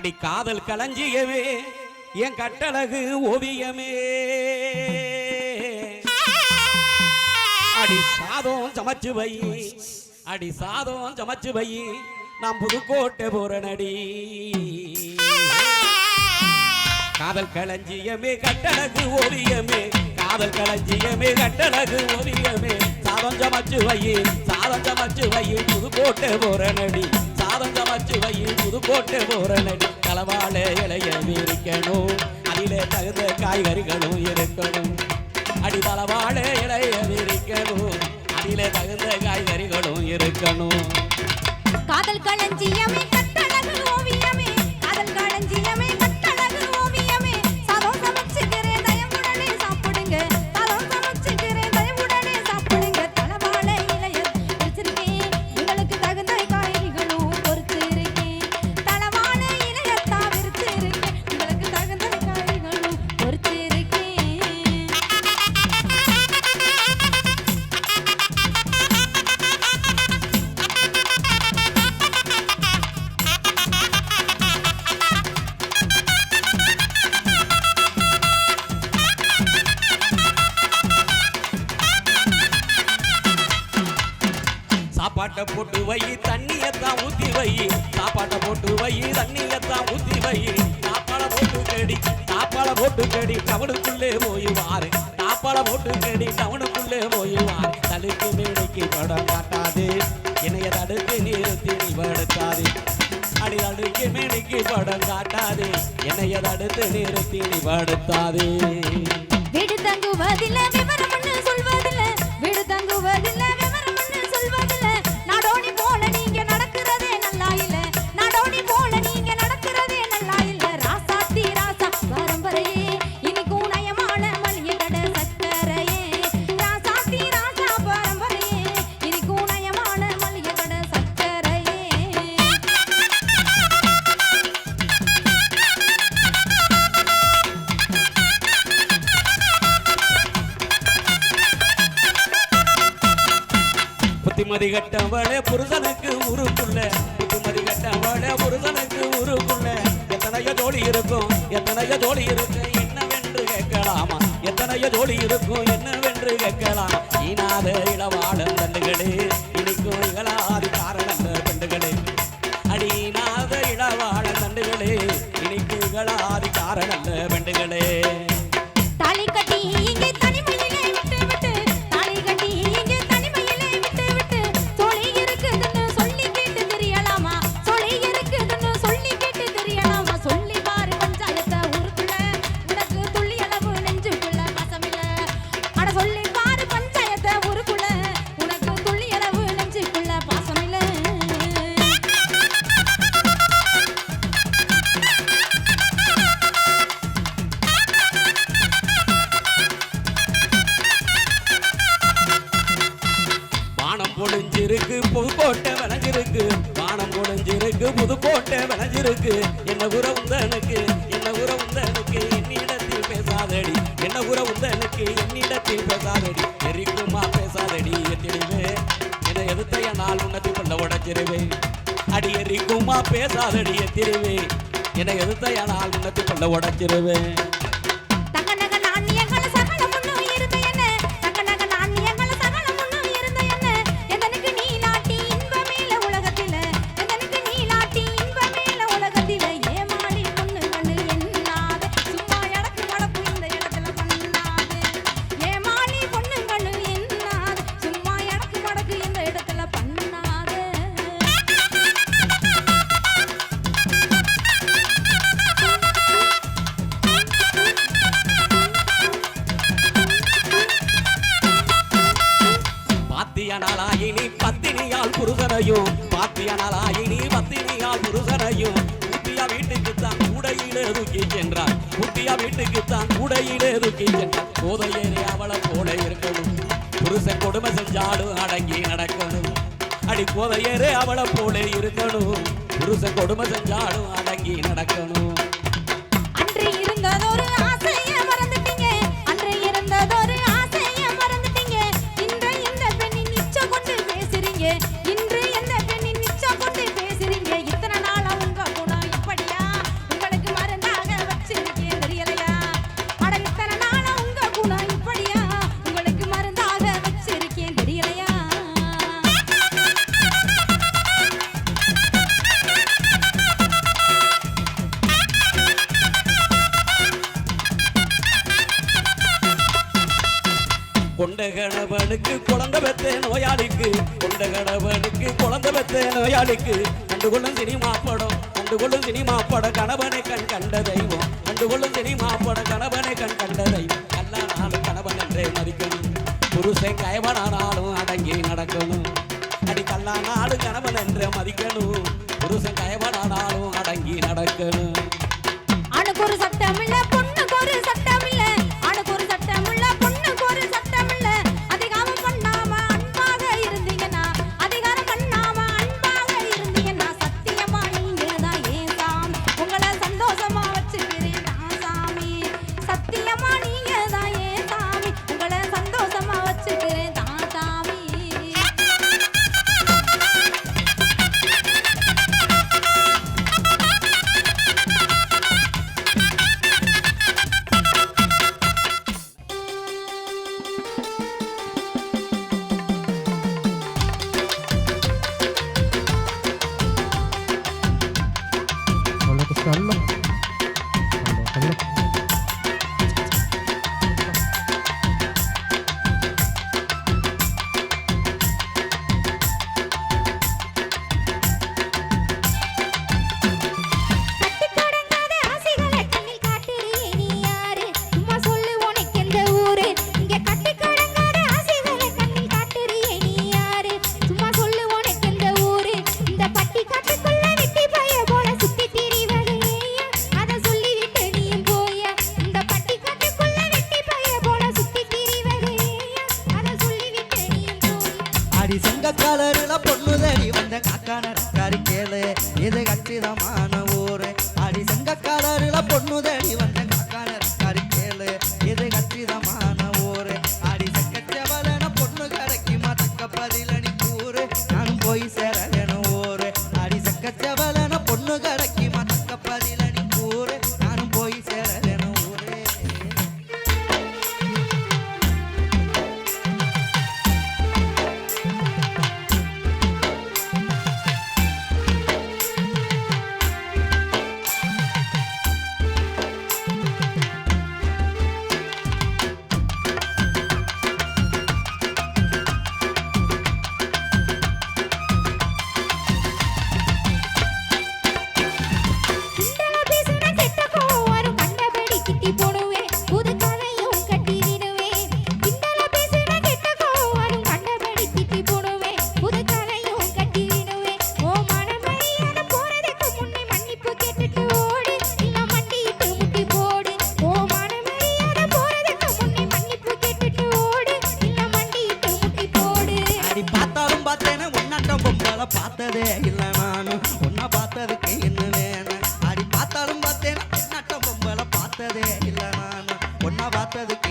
அடி காதல் களஞ்சியவே என் கட்டழகு ஓவியமே. அடி சாதம் சமைச்சு வை அடி சாதம் சமைச்சு வை நாம் புதுக்கோட்டை போறனடி. காதல் களஞ்சியமே கட்டழகு ஓவியமே. காதல் களஞ்சியமே கட்டழகு ஓவியமே. சாதம் சமைச்சு வை சாதம் சமைச்சு வை புதுக்கோட்டை போறனடி. சாதம் சமைச்சு புது போட்டு போறனடி களவாழ இலைய விரிக்கணும். அதிலே தகுந்த காய்கறிகளும் இருக்கணும். அடி தளவாழ இலைய விரிக்கணும். அதிலே தகுந்த காய்கறிகளும் இருக்கணும். காதல் களஞ்சியமே சாப்பாட்டை போட்டு வை தண்ணியத்தான் ஊத்தி வை. சாப்பாட்டை போட்டு வை தண்ணியத்தான் ஊத்தி வை. சாப்பாடை போட்டு கடி சாப்பாடை போட்டு கடி கவனுக்குள்ளே போய் வாரு சாப்பாடை போட்டு கடி கவனுக்குள்ளே போய் தடுக்கு மேடைக்கு படம் காட்டாது இணைய தடுத்து நிறுத்தி நீ படுத்தாது. அடி தடுக்கு மேடைக்கு படம் காட்டாது இணைய தடுத்து நிறுத்தி நீ படுத்தாது. வீடு தங்குவதில்ல விவரம் ஒண்ணு விடு வீடு புத்திமதி கட்டவளே புருஷனுக்கு உருக்குள்ள புத்திமதி கட்டவளே புருஷனுக்கு உருக்குள்ள எத்தனையோ ஜோடி இருக்கும் எத்தனையோ ஜோடி இருக்கும் என்னவென்று கேட்கலாமா? எத்தனையோ ஜோடி இருக்கும் என்னவென்று கேட்கலாம்? ஈனாத இளவாளம் தண்டுகளே இனிக்கும் இகழாதி காரணம் இருக்கு. என்ன உற உந்தனுக்கு என்ன உற உந்தனுக்கு என்னிடத்தில் பேசாதடி. என்ன உற எனக்கு என்னிடத்தில் பேசாதடி. எரிக்குமா பேசாதடி தெளிவே. என்னை எதிர்த்தைய நாள் உன்னத்தில் கொள்ள உடஞ்சிருவேன் அடி எரிக்குமா பேசாதடி எத்திருவே என்னை எதிர்த்தைய நாள் உன்னத்தில் கொள்ள உடஞ்சிருவேன் பாத்தியனாலாயினி பத்தினியால் புருஷனையும் பாத்தியனாலாயினி பத்தினியால் புருஷனையும் புத்தியா வீட்டுக்கு தான் கூடையிலே தூக்கி சென்றார் புத்தியா வீட்டுக்கு தான் கூடையிலே தூக்கி சென்றார் போதையேறி அவளை போல இருக்கணும். புருஷன் கொடுமை செஞ்சாலும் அடங்கி நடக்கணும். அடி போதையேறே அவளை போல இருக்கணும். புருஷன் கொடுமை செஞ்சாலும் அடங்கி நடக்கணும். கணவனுக்கு குழந்தை பெத்த நோயாளிக்கு. கொண்ட கணவனுக்கு குழந்தை பெத்த நோயாளிக்கு. கண்டு கொள்ளும் சினிமா படம் கண்டு கொள்ளும் சினிமா பட கணவனை கண் கண்ட தெய்வம். கண்டு கொள்ளும் சினிமா பட கணவனை கண் கண்ட தெய்வம். கல்லானாலும் கணவன் என்றே மதிக்கணும். புருஷன் கயவனானாலும் stand boys. Eh? பார்த்ததே இல்லை நான் ஒன்னா பார்த்ததுக்கு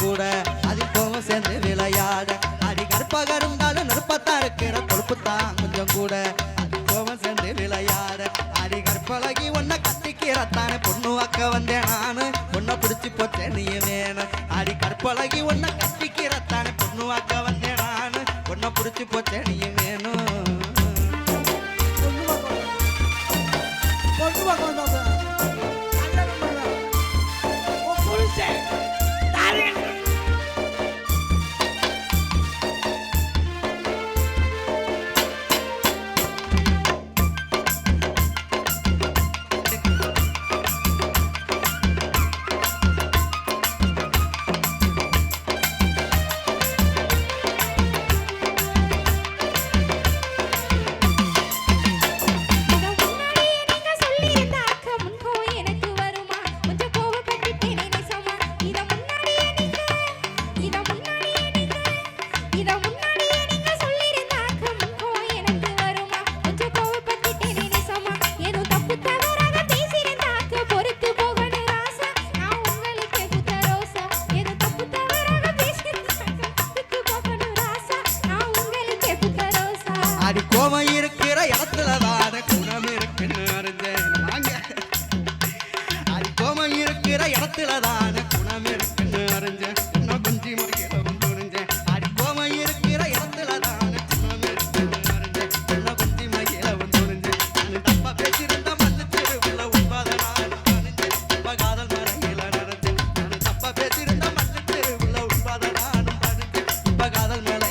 கூட அதுக்கும் சேர்ந்து விளையாட. அடி கற்பக இருந்தாலும் நெருப்பத்தான் இருக்கிற கொழுப்பு தான் கொஞ்சம் கூட. அதுக்கும் சேர்ந்து விளையாட. அடி கற்பழகி ஒன்ன கட்டிக்கிறத்தானே பொண்ணு வாக்க வந்தேன் நானு. ஒன்ன பிடிச்சி போச்சேன் நீ வேணும் அடி கற்பழகி ஒன்ன கட்டிக்கிறத்தானே பொண்ணு வாக்க வந்தேன் நானு. ஒன்ன பிடிச்சி போச்சேன் நீ வேணும் குணத்துல தான குணம் இருக்குன்னு அறிஞ்ச நான் குஞ்சி முறையில துணிஞ்ச அடி கோம இருக்கிற இடத்துல தான குணம் இருக்குன்னு அறிஞ்ச வெள்ள குஞ்சி மகிழ துணிஞ்ச நான் தப்பா பேசியிருந்த மஞ்சத்திரு உள்ள உண்பாத நான் துணிஞ்சு தப்ப காதல் மறையில நடந்து நான் பேசியிருந்த மஞ்சத்திரு உள்ள உண்பாத காதல் மேல